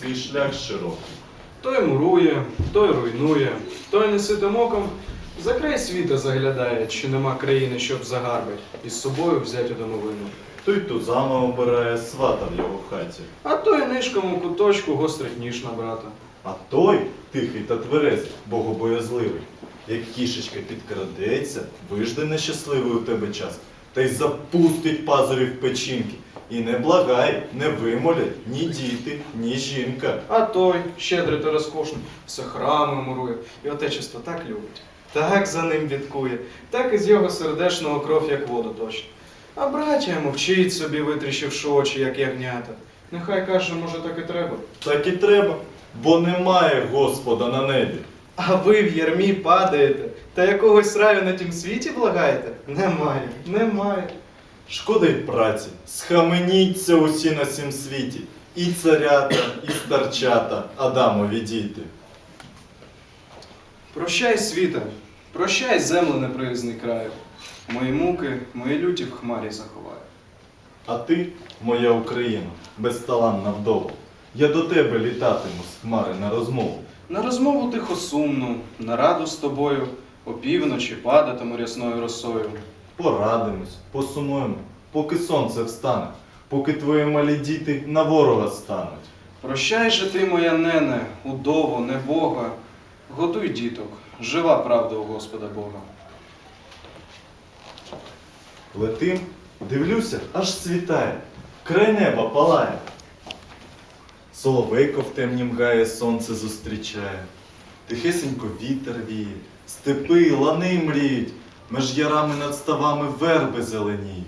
свій шлях широкий. Той мурує, той руйнує, той неситим оком за край світа заглядає, чи нема країни, щоб загарбить, і з собою взяти домовину. Той тузами обирає свата в його хаті, А той нишком у куточку гострить ніж на брата. а той тихий та тверезий, богобоязливий. Як кішечка підкрадеться, вижде нещасливий у тебе час, та й запустить пазурі в печінки. І не благай, не вимолять ні діти, ні жінка. А той, щедрий та розкошний, все храми мурує, і отечество так любить. Так за ним бідкує, так із його сердечного кров, як воду точно. А браття мовчить собі, витріщивши очі, як ягнята. Нехай каже, може, так і треба. Так і треба, бо немає Господа на небі. А ви в ярмі падаєте, та якогось раю на тім світі благаєте? Немає, немає. Шкода й праці, схаменіться усі на сім світі, і царята, і старчата, Адамові діти. Прощай, світа, прощай, земле неприязний краю. Мої муки, мої люті в хмарі заховаю. А ти, моя Україна, безталанна вдова, я до тебе літатиму з хмари на розмову. На розмову тихо сумну, на раду з тобою, опівночі падатиму рясною росою. Порадимось, посумуємо, поки сонце встане, поки твої малі діти на ворога стануть. Прощай же ти, моя нене, удово, небога, годуй діток, жива правда у Господа Бога. Летим, дивлюся, аж світає, край неба палає. Соловейко в темнім гає сонце зустрічає. Тихесенько вітер віє, степи, лани мріють, меж ярами над ставами верби зеленіють.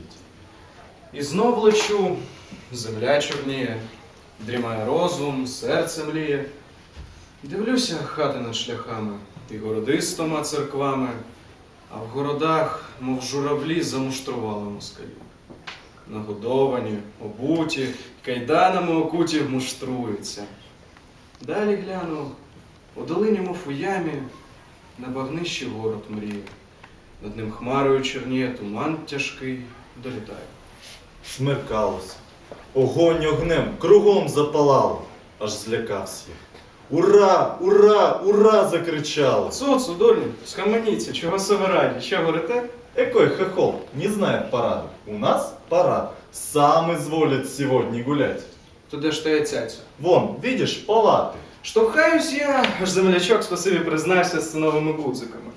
І знов лечу, земля чорніє, дрімає розум, серце мліє. Дивлюся хати над шляхами, і городи церквами, а в городах, мов журавлі, замуштрували москалі. Нагодовані, обуті, кайданами окуті муштруються. Далі гляну, у долині, мов у ямі, на багнищі город мріє. Над ним хмарою чорніє туман тяжкий, долітає. Смеркалося. Огонь огнем кругом запалало, аж злякався їх. Ура! Ура! Ура! закричали. Цуцу, долі, схаменіться, чого себе раді, що говорите? Какой хохол, не знает парада. У нас парад. Сам изволит сегодня гулять. То де ж та цяця? Вон, видишь, палаты. Штовхаюсь я, аж землячок спасибі признався з новими гудзиками.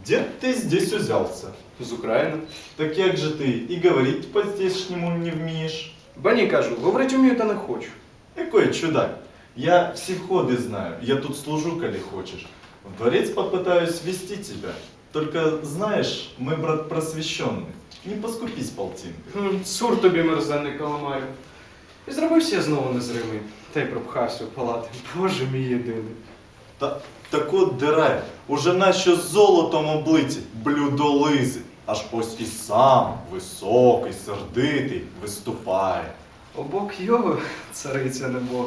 Где ты здесь взялся? З України. Так як же ты и говорить по-здешнему не вмієш? Ба ні, кажу, говорить умію, та не хочу. Какой чудак. Я все входы знаю. Я тут служу, коли хочешь. В дворец попытаюсь вести тебя. Только знаешь, мы, брат, просвещенный. Не поскупись полтинкой. Хм, Цур тобі мерзенний каламарю. І зробився я знову незримий, та й пропхався в палати. Боже мій єдиний. Та, так от дирай, уже нащо золотом облиті блюдолизи, аж ось і сам, високий, сердитий, виступає. Обок його цариця не Бог,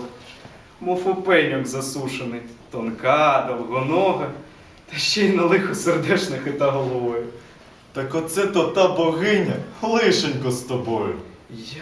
мов опеньок засушений, тонка, довгонога, та ще й на лихо сердешне хита головою. Так оце то та богиня, лишенько з тобою.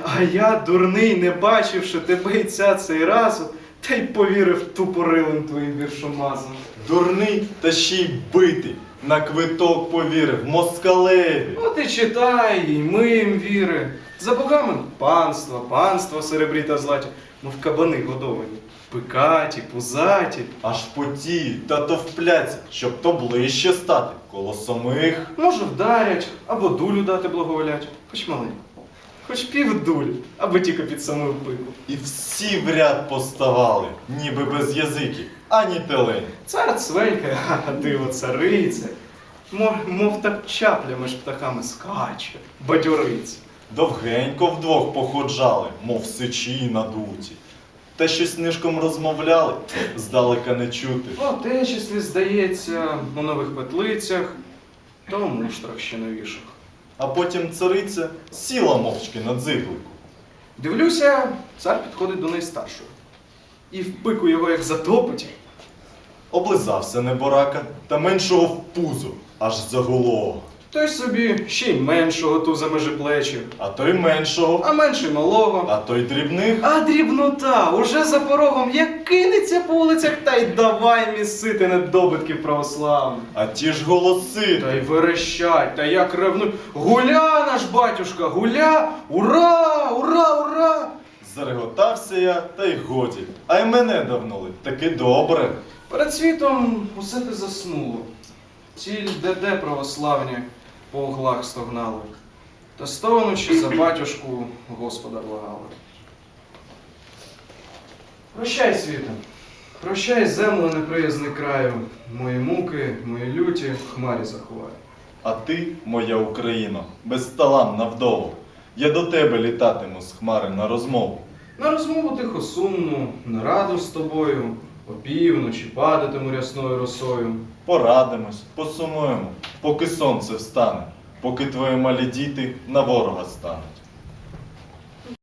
А я, дурний, не бачивши тебе і ця цей разу, та й повірив тупорилим твоїм віршомазом. Дурний та ще й битий, на квиток повірив, москалеві. От і читай, і ми їм віри. За богами панство, панство серебрі та златі, мов кабани годовані. Пикаті, пузаті. Аж потіють та то впляться, щоб то ближче стати, коло самих. Може, вдарять, або дулю дати благоволять, хоч маленьку. Хоч пів дулі, або тільки під самою пику. І всі в ряд поставали, ніби без язиків, ані телень. Цар цвелька, а диво цариця. Мов, мов так чапля між птахами скаче, бадьориться. Довгенько вдвох походжали, мов сичі надуті. Та щось нишком розмовляли, здалека не чути. В отечестві, здається, у нових петлицях, та у муштрах ще новіших. А потім цариця сіла мовчки на дзиглику. Дивлюся, цар підходить до найстаршого. І в пику його як затопить. Облизався неборака та меншого в пузо, аж заголового. Той собі ще й меншого туза межи плечі, А той меншого, а менший малого. а той дрібних. А дрібнота уже за порогом як кинеться по вулицях та й давай місити недобитків православних. А ті ж голоси. Та й верещать, та як ревнуть. Гуля наш батюшка, гуля! Ура! Ура! Ура! Зареготався я, та й годі. А й мене давнули. Таки добре. Перед світом усе ти заснуло. Ті де православні по углах стогнали. Та стогнучи за батюшку Господа благали. Прощай, світе, прощай, земле неприязний краю, мої муки, мої люті в хмарі заховай. А ти, моя Україно, безталанна вдова. Я до тебе літатиму з хмари на розмову. На розмову тихо сумну, на раду з тобою, опівночі падатиму рясною росою. Порадимось, посумуємо, поки сонце встане, поки твої малі діти на ворога стануть.